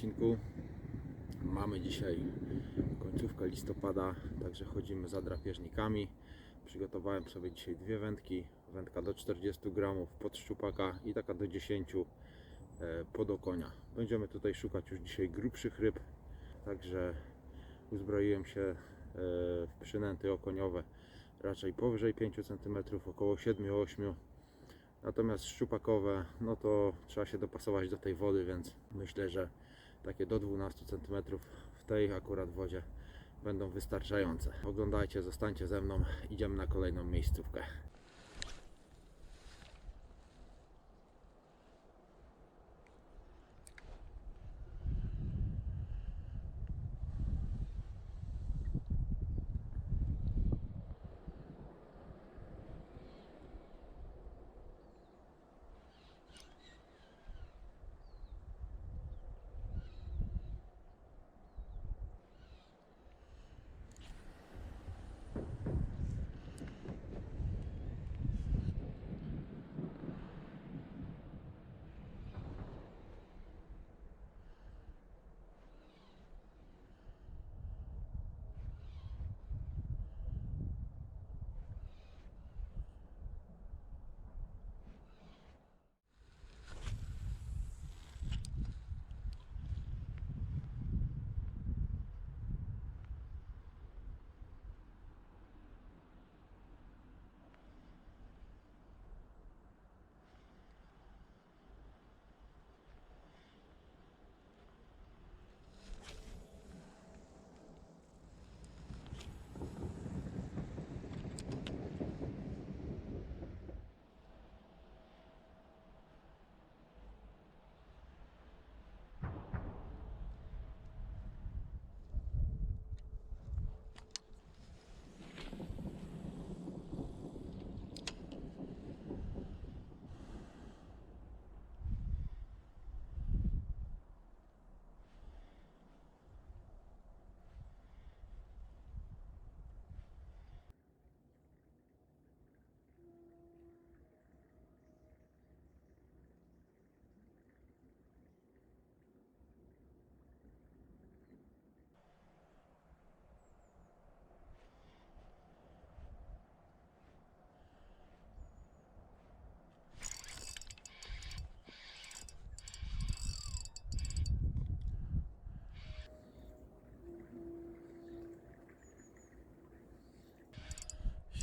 Siemaneczku. Mamy dzisiaj końcówkę listopada, także chodzimy za drapieżnikami. Przygotowałem sobie dzisiaj dwie wędki. Wędka do 40 gramów pod szczupaka i taka do 10 e, pod okonia. Będziemy tutaj szukać już dzisiaj grubszych ryb, także uzbroiłem się e, w przynęty okoniowe raczej powyżej 5 cm, około 7-8 Natomiast szczupakowe, no to trzeba się dopasować do tej wody, więc myślę, że takie do 12 cm w tej akurat wodzie będą wystarczające. Oglądajcie, zostańcie ze mną, idziemy na kolejną miejscówkę.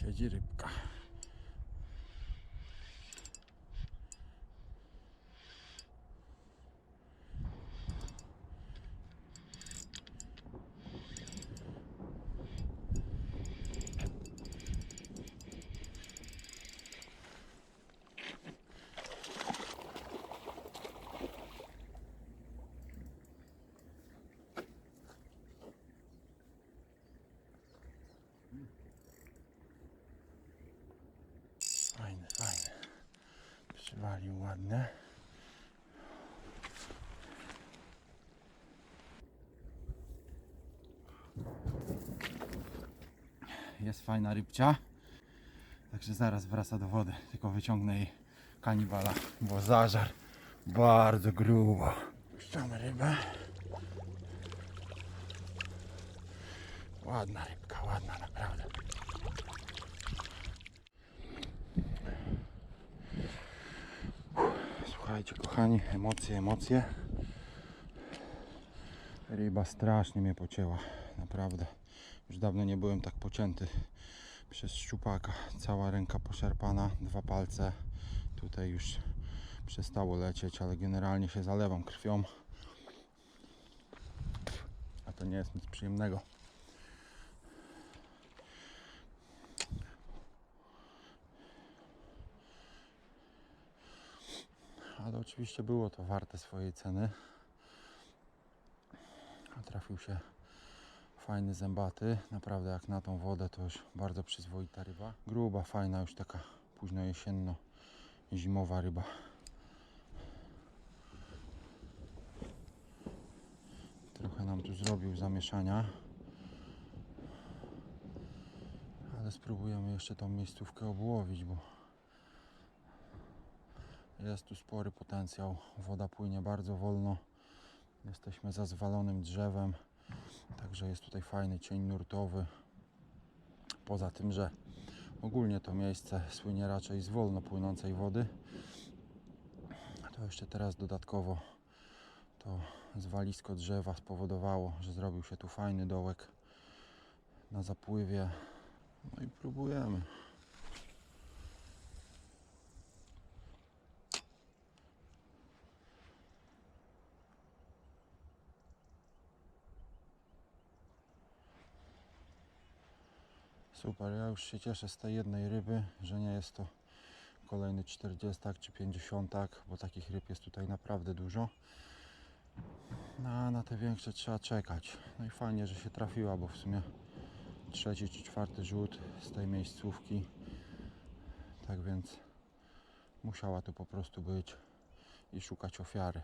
Siedzi rybka. Fajne, fajne. Przywalił ładne. Jest fajna rybcia. Także zaraz wraca do wody. Tylko wyciągnę jej kanibala, bo zażar bardzo grubo. Puszczamy rybę. Ładna rybka, ładna naprawdę. Słuchajcie kochani, emocje, emocje. Ryba strasznie mnie pocięła, naprawdę. Już dawno nie byłem tak pocięty przez szczupaka. Cała ręka poszarpana, dwa palce. Tutaj już przestało lecieć, ale generalnie się zalewam krwią. A to nie jest nic przyjemnego. Ale oczywiście było to warte swojej ceny. Trafił się fajny zębaty. Naprawdę jak na tą wodę to już bardzo przyzwoita ryba. Gruba, fajna, już taka późno jesienno zimowa ryba. Trochę nam tu zrobił zamieszania. Ale spróbujemy jeszcze tą miejscówkę obłowić, bo jest tu spory potencjał. Woda płynie bardzo wolno. Jesteśmy za zwalonym drzewem, także jest tutaj fajny cień nurtowy. Poza tym, że ogólnie to miejsce słynie raczej z wolno płynącej wody, to jeszcze teraz dodatkowo to zwalisko drzewa spowodowało, że zrobił się tu fajny dołek na zapływie. No i próbujemy. Super, ja już się cieszę z tej jednej ryby, że nie jest to kolejny 40 czy 50, bo takich ryb jest tutaj naprawdę dużo. No, a na te większe trzeba czekać. No i fajnie, że się trafiła, bo w sumie trzeci czy czwarty rzut z tej miejscówki. Tak więc musiała tu po prostu być i szukać ofiary.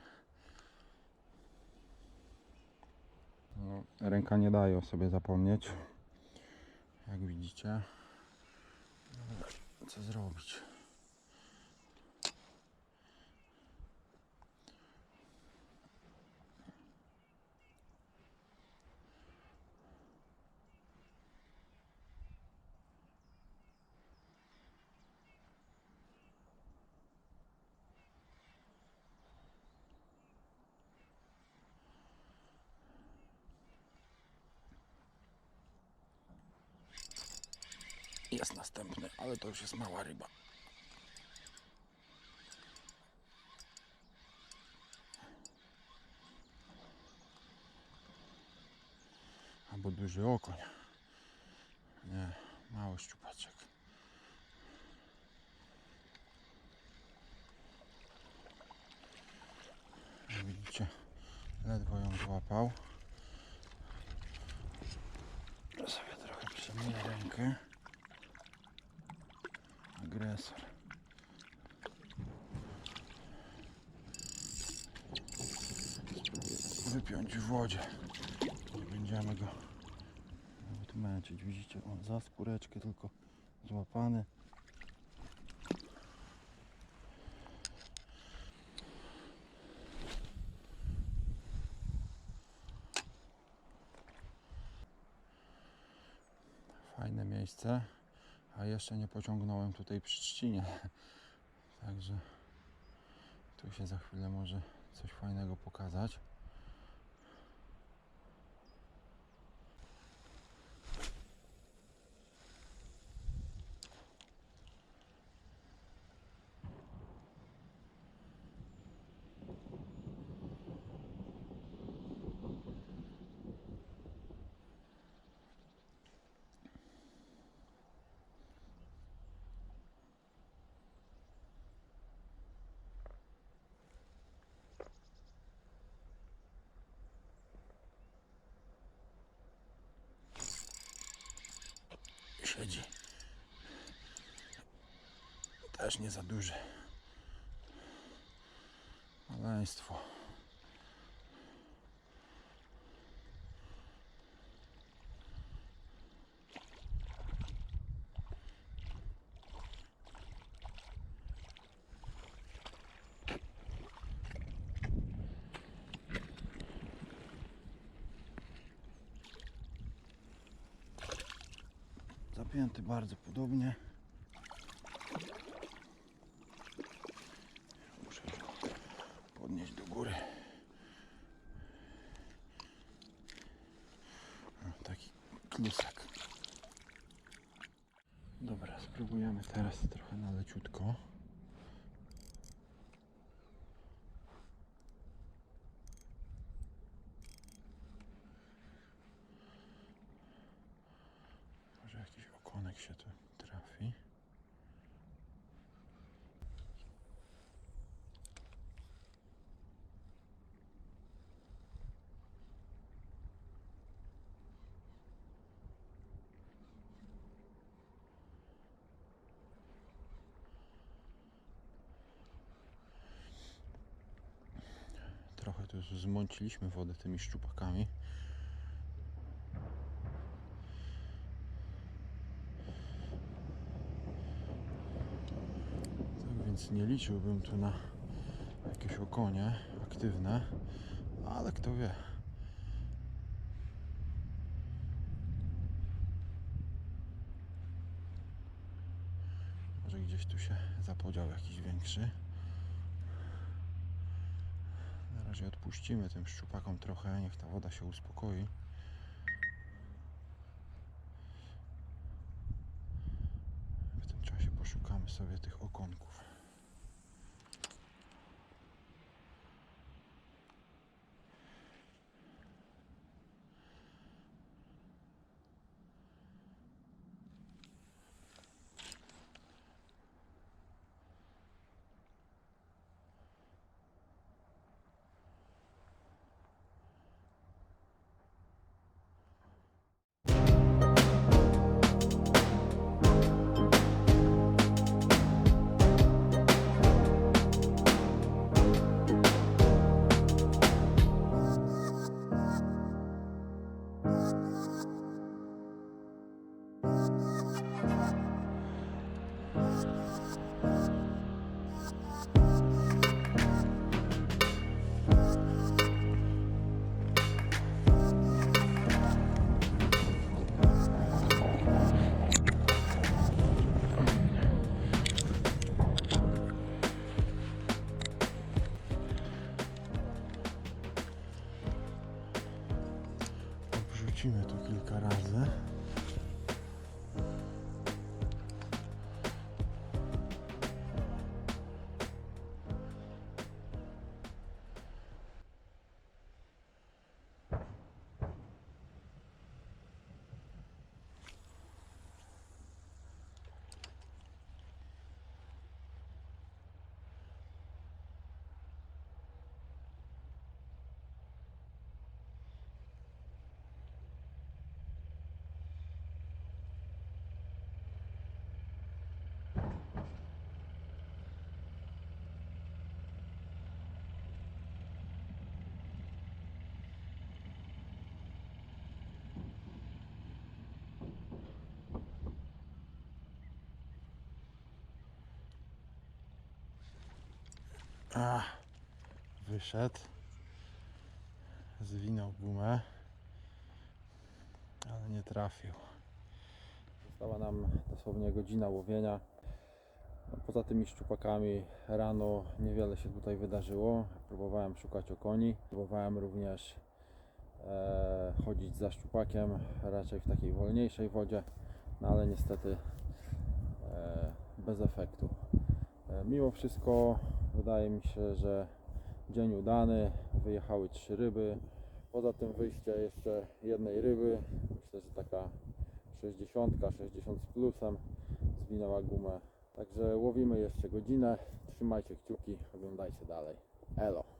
No, ręka nie daje o sobie zapomnieć. Jak widzicie. Co zrobić? Jest następny, ale to już jest mała ryba. Albo duży okoń. Nie, mały szczupaczek. Jak Widzicie, ledwo ją złapał. Ja sobie trochę przemyję rękę Spróbuję Wypiąć w wodzie. Nie będziemy go nawet. Widzicie, on za skóreczkę tylko złapany. Fajne miejsce. A jeszcze nie pociągnąłem tutaj przy trzcinie. Także tu się za chwilę może coś fajnego pokazać. Siedzi. Też nie za duży. Maleństwo. Zapięty bardzo podobnie. Muszę podnieść do góry. Taki klusek. Dobra, spróbujemy teraz trochę na leciutko. Może jakiś okonek się tu trafi. Trochę tu zmąciliśmy wodę tymi szczupakami. Tak więc nie liczyłbym tu na jakieś okonie aktywne, ale kto wie. Może gdzieś tu się zapodział jakiś większy. Razie odpuścimy tym szczupakom trochę, niech ta woda się uspokoi. A, wyszedł. Zwinął gumę, ale nie trafił. Została nam dosłownie godzina łowienia. No, Poza tymi szczupakami rano niewiele się tutaj wydarzyło. Próbowałem szukać okoni, próbowałem również e, chodzić za szczupakiem, raczej w takiej wolniejszej wodzie, no ale niestety e, bez efektu. E, Mimo wszystko wydaje mi się, że dzień udany. Wyjechały trzy ryby. Poza tym wyjście jeszcze jednej ryby. Myślę, że taka 60, 60 z plusem zwinęła gumę. Także łowimy jeszcze godzinę. Trzymajcie kciuki, oglądajcie dalej. Elo.